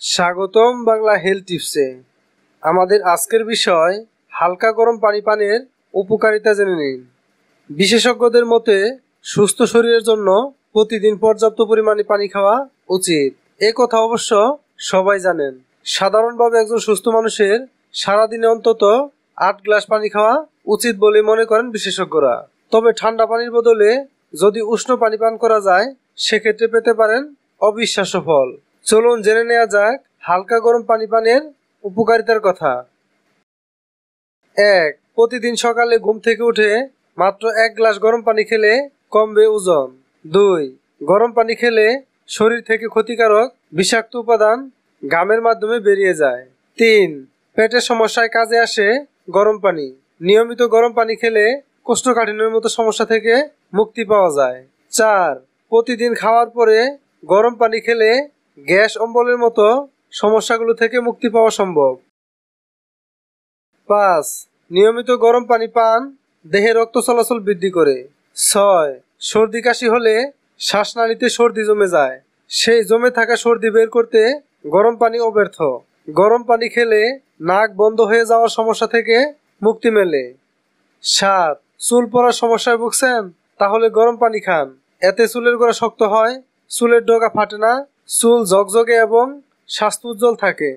স্বাগতম বাংলা হেলথ টিপসে। আমাদের আজকের বিষয়, হালকা গরম পানি পানের উপকারিতা জেনে নিন। বিশেষজ্ঞদের মতে, সুস্থ শরীরের জন্য প্রতিদিন পর্যাপ্ত পরিমাণে পানি খাওয়া উচিত। এ কথা অবশ্য সবাই জানেন। সাধারণভাবে একজন সুস্থ মানুষের সারাদিনে অন্তত আট গ্লাস পানি খাওয়া উচিত বলে মনে করেন বিশেষজ্ঞরা। তবে ঠান্ডা পানির বদলে যদি উষ্ণ পানি পান করা যায়, সেক্ষেত্রে পেতে পারেন অবিশ্বাস্য ফল। চলুন জেনে নেওয়া যাক হালকা গরম পানি পানের উপকারিতার কথা। এক, প্রতিদিন সকালে ঘুম থেকে উঠে মাত্র এক গ্লাস গরম পানি খেলে কমবে ওজন। দুই, গরম পানি খেলে শরীর থেকে ক্ষতিকারক বিষাক্ত উপাদান গামের মাধ্যমে বেরিয়ে যায়। তিন, পেটের সমস্যায় কাজে আসে গরম পানি। নিয়মিত গরম পানি খেলে কোষ্ঠকাঠিন্যের মতো সমস্যা থেকে মুক্তি পাওয়া যায়। চার, প্রতিদিন খাওয়ার পরে গরম পানি খেলে গ্যাস অম্বলের মতো সমস্যাগুলো থেকে মুক্তি পাওয়া সম্ভব। পাঁচ, নিয়মিত গরম পানি পান, দেহে রক্ত চলাচল বৃদ্ধি করে। ছয়, সর্দি কাশি হলে শ্বাসনালীতে সর্দি জমে যায়। সেই জমে থাকা সর্দি বের করতে গরম পানি অব্যর্থ। গরম পানি খেলে নাক বন্ধ হয়ে যাওয়ার সমস্যা থেকে মুক্তি মেলে। সাত, চুল পড়ার সমস্যায় ভুগছেন? তাহলে গরম পানি খান। এতে চুলের গোড়া শক্ত হয়, চুলের ডগা ফাটে না চুল ঝকঝকে এবং স্বাস্থ্য উজ্জ্বল থাকে।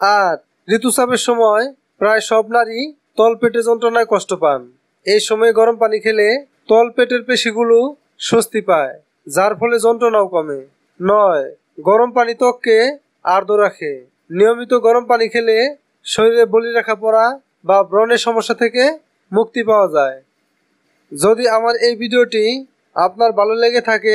আর ঋতুস্রাবের সময় প্রায় সব নারী তলপেটে যন্ত্রণায় কষ্ট পান। এই সময় গরম পানি খেলে তলপেটের পেশিগুলো স্বস্তি পায়, যার ফলে যন্ত্রণাও কমে। নয়, গরম পানি ত্বককে আর্দ্র রাখে। নিয়মিত গরম পানি খেলে শরীরে বলি রাখা পড়া বা ব্রণের সমস্যা থেকে মুক্তি পাওয়া যায়। যদি আমার এই ভিডিওটি আপনার ভালো লেগে থাকে